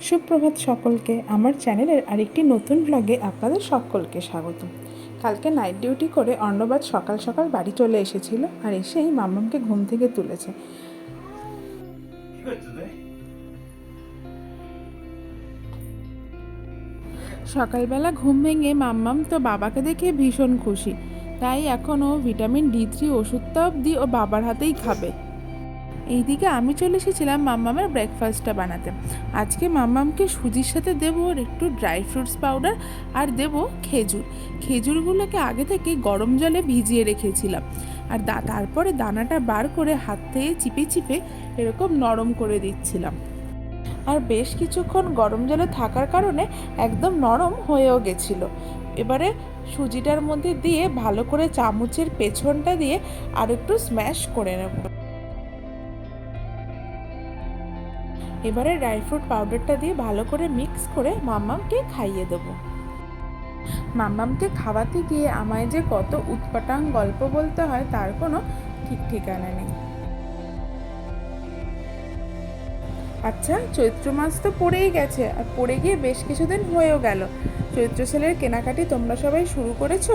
সুপ্রভাত সকলকে, আমার চ্যানেলের আরেকটি নতুন ব্লগে আপনাদের সকলকে স্বাগত। কালকে নাইট ডিউটি করে অন্নবাদ সকাল সকাল বাড়ি চলে এসেছিল আর এসেই মাম্মামকে ঘুম থেকে তুলেছে। সকালবেলা ঘুম ভেঙে মাম্মাম তো বাবাকে দেখে ভীষণ খুশি। তাই এখন ও ভিটামিন ডি থ্রি ওষুধটা অবধি ও বাবার হাতেই খাবে। এইদিকে আমি চলে এসেছিলাম মাম্মামের ব্রেকফাস্টটা বানাতে। আজকে মাম্মামকে সুজির সাথে দেবো একটু ড্রাই ফ্রুটস পাউডার আর দেবো খেজুর। খেজুরগুলোকে আগে থেকে গরম জলে ভিজিয়ে রেখেছিলাম। আর দা তারপরে দানাটা বার করে হাত থেকে চিপে চিপে এরকম নরম করে দিচ্ছিলাম। আর বেশ কিছুক্ষণ গরম জলে থাকার কারণে একদম নরম হয়েও গেছিল। এবারে সুজিটার মধ্যে দিয়ে ভালো করে চামচের পেছনটা দিয়ে আর একটু স্ম্যাশ করে নেব। এবারে ড্রাই ফ্রুট পাউডারটা দিয়ে ভালো করে মিক্স করে মাম্মামকে খাইয়ে দেবো। মাম্মামকে খাওয়াতে গিয়ে আমায় যে কত উৎপাটাং গল্প বলতে হয় তার কোনো ঠিক ঠিকানা নেই। আচ্ছা চৈত্র মাস তো পড়েই গেছে আর পড়ে গিয়ে বেশ কিছুদিন হয়েও গেল। চৈত্র সেলের কেনাকাটি তোমরা সবাই শুরু করেছ?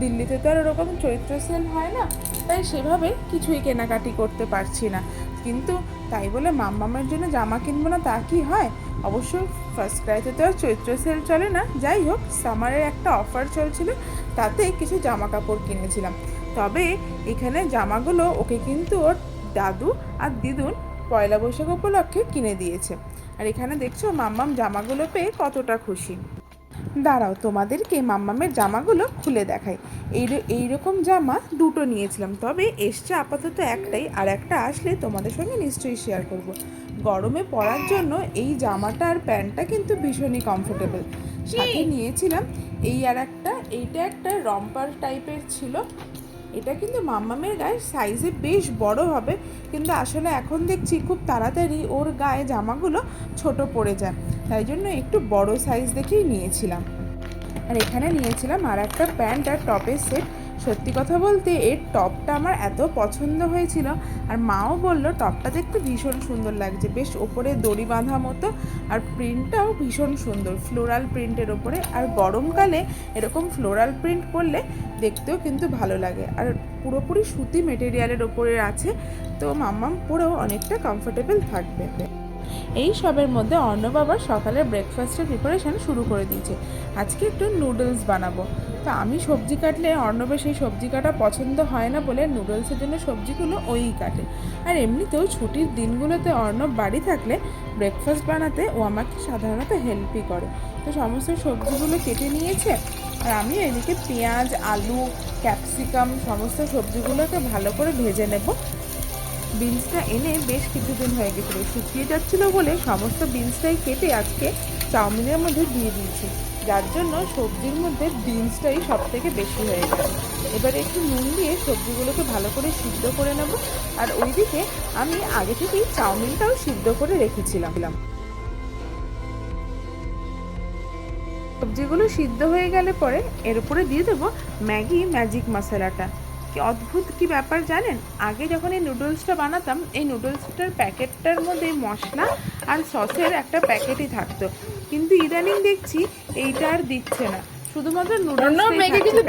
দিল্লিতে তো আর ওরকম চৈত্র সেল হয় না, তাই সেভাবে কিছুই কেনাকাটি করতে পারছি না। কিন্তু তাই বলে মাম্মামের জন্য জামা কিনবো না তা কি হয়? অবশ্য ফার্স্ট ক্রাইতে তো আর চৈত্র সেল চলে না। যাই হোক সামারের একটা অফার চলছিল, তাতে কিছু জামা কাপড় কিনেছিলাম। তবে এখানে জামাগুলো ওকে কিন্তু ওর দাদু আর দিদুন পয়লা বৈশাখ উপলক্ষে কিনে দিয়েছে। আর এখানে দেখছ মাম্মাম জামাগুলো পেয়ে কতটা খুশি। দাঁড়াও তোমাদেরকে মাম্মামের জামাগুলো খুলে দেখাই। এই এইরকম জামা দুটো নিয়েছিলাম তবে এসছে আপাতত একটাই আর একটা আসলে তোমাদের সঙ্গে নিশ্চয়ই শেয়ার করব। গরমে পরার জন্য এই জামাটা আর প্যান্টটা কিন্তু ভীষণই কমফোর্টেবল সাথে নিয়েছিলাম এই আর একটা এইটা একটা রম্পার টাইপের ছিল এটা কিন্তু মাম্মামের গায়ে সাইজে বেশ বড় হবে। কিন্তু আসলে এখন দেখছি খুব তাড়াতাড়ি ওর গায়ে জামাগুলো ছোট পড়ে যায়। তাই জন্য একটু বড় সাইজ দেখেই নিয়েছিলাম। আর এখানে নিয়েছিলাম আর একটা প্যান্ট আর টপের সেট সত্যি কথা বলতে এর টপটা আমার এত পছন্দ হয়েছিল। আর মাও বলল, টপটা দেখতে ভীষণ সুন্দর লাগছে। বেশ ওপরে দড়ি বাঁধা মতো। আর প্রিন্টটাও ভীষণ সুন্দর। ফ্লোরাল প্রিন্টের ওপরে। আর গরমকালে এরকম ফ্লোরাল প্রিন্ট করলে দেখতেও কিন্তু ভালো লাগে। আর পুরোপুরি সুতি মেটেরিয়ালের ওপরে আছে। তো মাম্মাম পরেও অনেকটা কমফোর্টেবল থাকবে। এই সবের মধ্যে অর্ণব আবার সকালের ব্রেকফাস্টের প্রিপারেশান শুরু করে দিয়েছে। আজকে একটু নুডলস বানাবো। তো আমি সবজি কাটলে অর্ণবের সেই সবজি কাটা পছন্দ হয় না বলে নুডলসের জন্য সবজিগুলো ওই কাটে। আর এমনিতেও ছুটির দিনগুলোতে অর্ণব বাড়ি থাকলে ব্রেকফাস্ট বানাতে ও আমাকে সাধারণত হেল্পই করে। তো সমস্ত সবজিগুলো কেটে নিয়েছে আর আমি এদিকে পেঁয়াজ, আলু ক্যাপসিকাম সমস্ত সবজিগুলোকে ভালো করে ভেজে নেব। বিনসটা এনে বেশ কিছুদিন হয়ে গেছিল, শুকিয়ে যাচ্ছিল বলে সমস্ত বিনসটাই কেটে আজকে চাউমিনের মধ্যে দিয়ে দিয়েছি। যার জন্য সবজির মধ্যে বিনসটাই সব থেকে বেশি হয়ে গেছে এবারে একটু নুন দিয়ে সবজিগুলোকে ভালো করে সিদ্ধ করে নেব। আর ওইদিকে আমি আগে থেকেই চাউমিনটাও সিদ্ধ করে রেখেছিলাম। সবজিগুলো সিদ্ধ হয়ে গেলে পরে এর উপরে দিয়ে দেবো ম্যাগি ম্যাজিক মশলাটা। কি অদ্ভুত কি ব্যাপার জানেন? আগে যখন এই নুডলসটা বানাতাম, এই নুডলসটার প্যাকেটটার মধ্যে মশলা আর সসের একটা প্যাকেটই থাকতো। কিন্তু ইদানিং দেখছি এইটা আর দিচ্ছে না। শুধুমাত্র নুডলস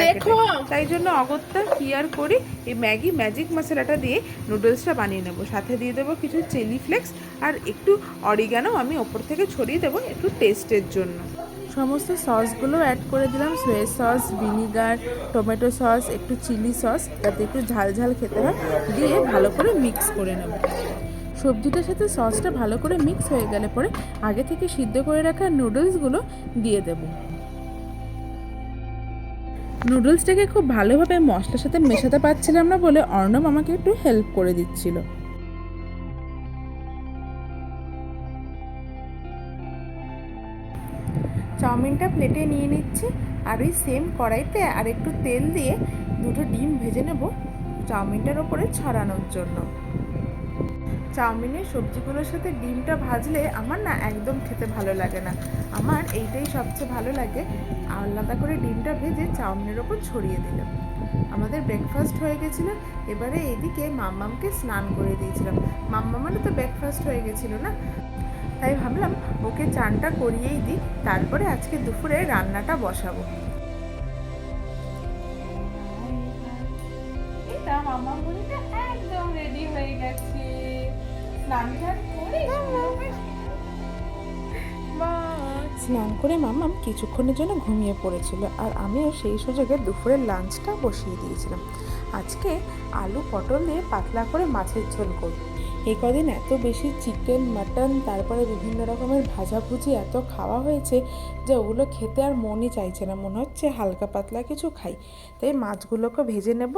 দেখো। তাই জন্য অগত্যা কি আর করি এই ম্যাগি ম্যাজিক মশলাটা দিয়ে নুডলসটা বানিয়ে নেব। সাথে দিয়ে দেবো কিছু চিলি ফ্লেক্স আর একটু অরিগানো আমি ওপর থেকে ছড়িয়ে দেবো একটু টেস্টের জন্য। সমস্ত সসগুলো অ্যাড করে দিলাম। Soya sauce vinegar tomato sauce একটু চিলি সস যাতে একটু ঝাল ঝাল খেতে হয়। দিয়ে ভালো করে মিক্স করে নেব। সবজিটার সাথে সসটা ভালো করে মিক্স হয়ে গেলে পরে আগে থেকে সিদ্ধ করে রাখা নুডলসগুলো দিয়ে দেব। নুডলসটাকে খুব ভালোভাবে মশলার সাথে মেশাতে পারছিলাম না বলে অর্ণব আমাকে একটু হেল্প করে দিচ্ছিল। চাউমিনটা প্লেটে নিয়ে নিচ্ছি, আর ওই সেম কড়াইতে আর একটু তেল দিয়ে দুটো ডিম ভেজে নেব চাউমিনটার ওপরে ছড়ানোর জন্য। চাউমিনের সবজিগুলোর সাথে ডিমটা ভাজলে আমার না একদম খেতে ভালো লাগে না। আমার এইটাই সবচেয়ে ভালো লাগে। আলাদা করে ডিমটা ভেজে চাউমিনের ওপর ছড়িয়ে দিলাম। আমাদের ব্রেকফাস্ট হয়ে গেছিল। এবারে এদিকে মাম্মামকে স্নান করে দিয়েছিলাম। মাম্মামারও তো ব্রেকফাস্ট হয়ে গেছিল না? তাই ভাবলাম ওকে চানটা করিয়েই দিই, তারপরে আজকে দুপুরে রান্নাটা বসাবো। এটা মামা মুড়িটা স্নান করে মামাম কিছুক্ষণের জন্য ঘুমিয়ে পড়েছিল আর আমিও সেই সুযোগে দুপুরের লাঞ্চটা বসিয়ে দিয়েছিলাম। আজকে আলু পটল দিয়ে পাতলা করে মাছের ঝোল করব। এই কদিন এত বেশি চিকেন মাটন তারপরে বিভিন্ন রকমের ভাজাভুজি এত খাওয়া হয়েছে যে ওগুলো খেতে আর মনই চাইছে না, মনে হচ্ছে হালকা পাতলা কিছু খাই। তাই মাছগুলোকে ভেজে নেব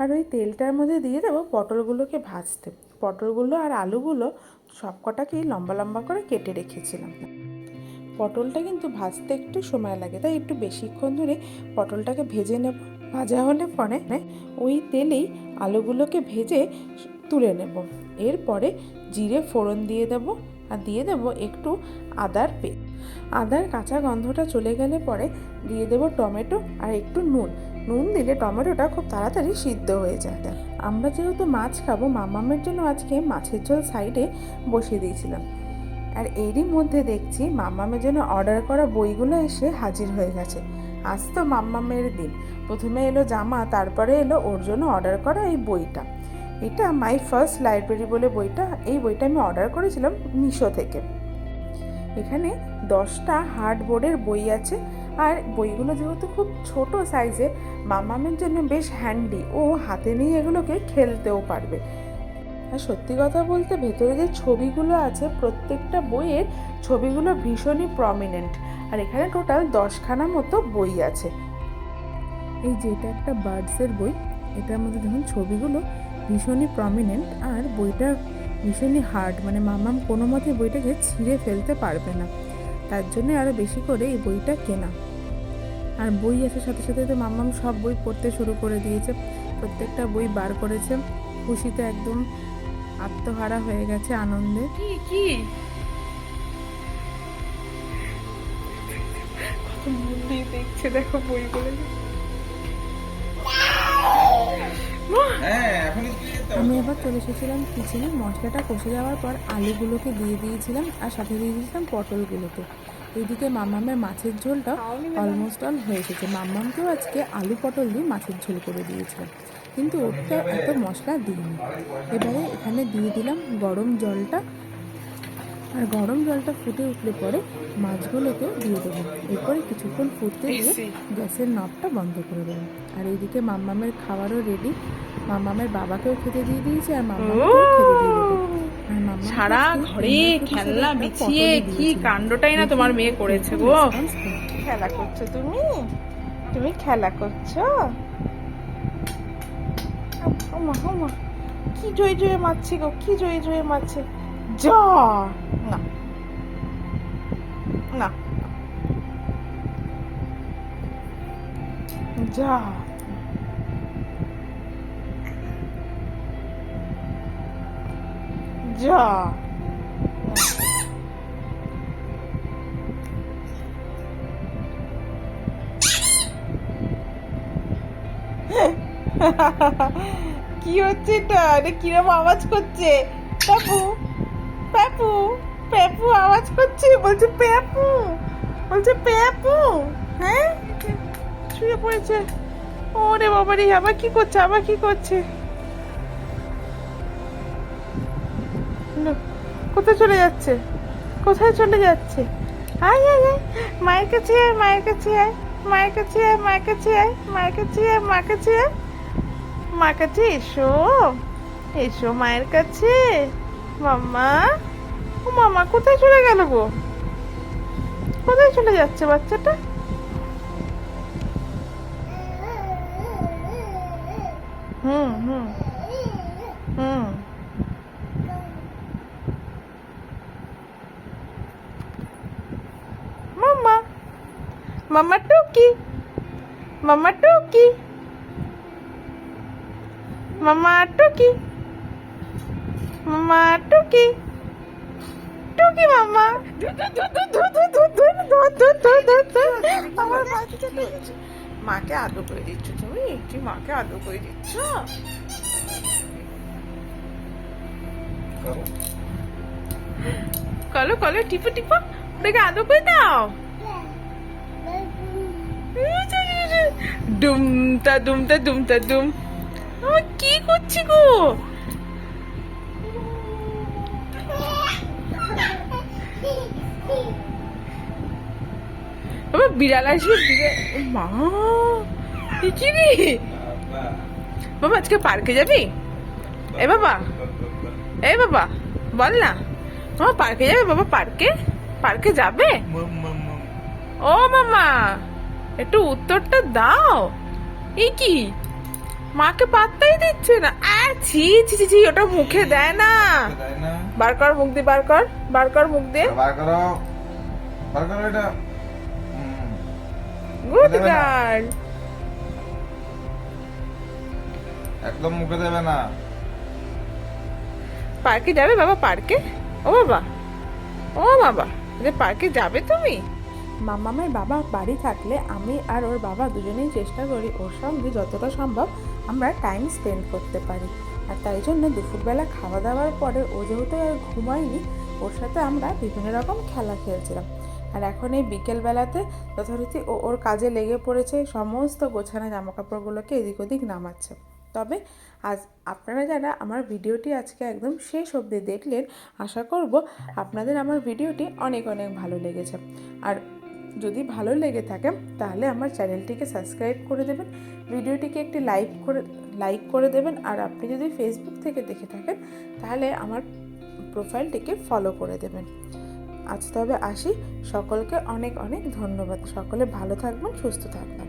আর ওই তেলটার মধ্যে দিয়ে দেবো পটলগুলোকে ভাজতে। পটলগুলো আর আলুগুলো সব কটাকেই লম্বা লম্বা করে কেটে রেখেছিলাম। পটলটা কিন্তু ভাজতে একটু সময় লাগে, তাই একটু বেশিক্ষণ ধরে পটলটাকে ভেজে নেব। ভাজা হলে পরে ওই তেলেই আলুগুলোকে ভেজে তুলে নেব। এরপরে জিরে ফোড়ন দিয়ে দেব আর দিয়ে দেব একটু আদার পে আদার কাঁচা গন্ধটা চলে গেলে পরে দিয়ে দেব টমেটো আর একটু নুন। নুন দিলে টমেটোটা খুব তাড়াতাড়ি সিদ্ধ হয়ে যায়। আমরা যেহেতু মাছ খাব, মামামের জন্য আজকে মাছের ঝোল সাইডে বসিয়ে দিয়েছিলাম। আর এরই মধ্যে দেখছি মাম্মামের জন্য অর্ডার করা বইগুলো এসে হাজির হয়ে গেছে। আজ তো মাম্মামের দিন। প্রথমে এলো জামা, তারপরে এলো ওর জন্য অর্ডার করা এই বইটা। এটা মাই ফার্স্ট লাইব্রেরি বলে বইটা। এই বইটা আমি অর্ডার করেছিলাম মিশো থেকে। এখানে দশটা হার্ড বোর্ডের বই আছে। আর বইগুলো যেহেতু খুব ছোট সাইজে, মামামের জন্য বেশ হ্যান্ডি ও হাতে নিয়ে এগুলোকে খেলতেও পারবে। আর সত্যি কথা বলতে ভেতরে যে ছবিগুলো আছে, প্রত্যেকটা বইয়ের ছবিগুলো ভীষণই প্রমিনেন্ট আর এখানে টোটাল দশখানা মতো বই আছে। এই যে এটা একটা বার্ডসের বই। এটার মধ্যে দেখুন, ছবিগুলো ভীষণই প্রমিনেন্ট আর বইটা ভীষণই হার্ড মানে মামাম কোনো মতে বইটাকে ছিঁড়ে ফেলতে পারবে না। তার জন্য আরও বেশি করে এই বইটা কেনা। আর বই আসার সাথে সাথে তো মামাম সব বই পড়তে শুরু করে দিয়েছে। প্রত্যেকটা বই বার করেছে। খুশিতে একদম আত্মহারা হয়ে গেছে আনন্দে। কি কি? দেখছে দেখো বইগুলো। হ্যাঁ। আমি এবার চলে এসেছিলাম কিচেনে মশলাটা কষে যাওয়ার পর আলুগুলোকে দিয়ে দিয়েছিলাম আর সাথে দিয়ে দিয়েছিলাম পটলগুলোকে। এইদিকে মামামের মাছের ঝোলটা অলমোস্ট অল হয়ে এসেছে। মাম্মামকেও আজকে আলু পটল দিয়ে মাছের ঝোল করে দিয়েছিলাম। কিন্তু ওটা এত মশলা দিইনি। এবারে এখানে দিয়ে দিলাম গরম জলটা। আর গরম জলটা ফুটে উঠলে পরে মাছগুলোকে দিয়ে দেবো। এরপরে কিছুক্ষণ ফুটতে দিয়ে গ্যাসের নবটা বন্ধ করে দেবো। আর এইদিকে মাম্মামের খাবারও রেডি মাম্মামের বাবাকেও খেতে দিয়ে দিয়েছে আর মাম্মামকেও খেতে দিয়ে দেবো। সারা ঘরে খেলনা বিছিয়ে কি কাণ্ডটাই না তোমার মেয়ে করেছে গো। খেলা করছ তুমি? তুমি খেলা করছ? কি জয় জয়ে মারছে গো কি জয় জয়ে মারছে। যা! না। না। যা। যা। কি হচ্ছে এটা? এটা কিরম আওয়াজ করছে? পাপু পাপু পেপু আওয়াজ করছে? বলছে পেপু বলছে পেপু হ্যাঁ? শুয়ে পড়েছে। ওরে বাবারে, আবার কি করছে? আবার কি করছে? কোথায় চলে যাচ্ছে? কোথায় চলে যাচ্ছে? আয় আয় আয়। মায়ের কাছে আয়, মায়ের কাছে আয়। মায়ের কাছে আয়, মায়ের কাছে আয়, মায়ের কাছে আয় মায়ের কাছে আয়। মা কাছে এসো। এসো মায়ের কাছে। মাম্মা। ও মামা কোথায় চলে গেল গো? কোথায় চলে যাচ্ছে বাচ্চাটা? হুম হুম। হুম মাম্মা মাম্মা টুকি মাম্মা টুকি মামা টুকি মামা টুকি টুকি মামা। আমার মাকে আদর করে দিচ্ছ তুমি? তুই মাকে আদর করে দিচ্ছ? করো। কলো কলো টিপো টিপো। ওটাকে আদো করে দাও। ডুমটা ডুমটা ডুমটা ডুম কি করছি গো? বাবা বিড়াল আসবে মা কি রে? বাবা আজকে পার্কে যাবি? এ বাবা এ বাবা বল না। বাবা পার্কে যাবে? বাবা পার্কে? পার্কে যাবে? ও মামা। একটু উত্তরটা দাও। এই কি? মাকে পাত্তাই দিচ্ছে না। আ ছি ছি ছি ছি ওটা মুখে দেয় না। বার কর মুখ দিয়ে বার কর বার কর মুখ দিয়ে। বার করো। বার করো এটা। Good girl. একদম মুখে দেবে না। পার্কে যাবে বাবা পার্কে? ও বাবা। ও বাবা যে পার্কে যাবে তুমি? মামামের বাবা বাড়ি থাকলে আমি আর ওর বাবা দুজনেই চেষ্টা করি ওর সঙ্গে যতটা সম্ভব আমরা টাইম স্পেন্ড করতে পারি। আর তাই জন্য দুপুরবেলা খাওয়া দাওয়ার পরে ও যেহেতু আর ঘুমায়নি, ওর সাথে আমরা বিভিন্ন রকম খেলা খেলছিলাম। আর এখন এই বিকেলবেলাতে যথারীতি ও ওর কাজে লেগে পড়েছে, সমস্ত গোছানো জামাকাপড়গুলোকে এদিক ওদিক নামাচ্ছে। তবে আজ আপনারা যারা আমার ভিডিওটি আজকে একদম শেষ অবধি দেখলেন, আশা করব আপনাদের আমার ভিডিওটি অনেক অনেক ভালো লেগেছে। আর যদি ভালো লেগে থাকে, তাহলে আমার চ্যানেলটিকে সাবস্ক্রাইব করে দেবেন, ভিডিওটিকে একটি লাইক করে লাইক করে দেবেন, আর আপনি যদি ফেসবুক থেকে দেখে থাকেন, তাহলে আমার প্রোফাইলটিকে ফলো করে দেবেন। আজ তবে আসি, সকলকে অনেক অনেক ধন্যবাদ, সকলে ভালো থাকবেন, সুস্থ থাকবেন।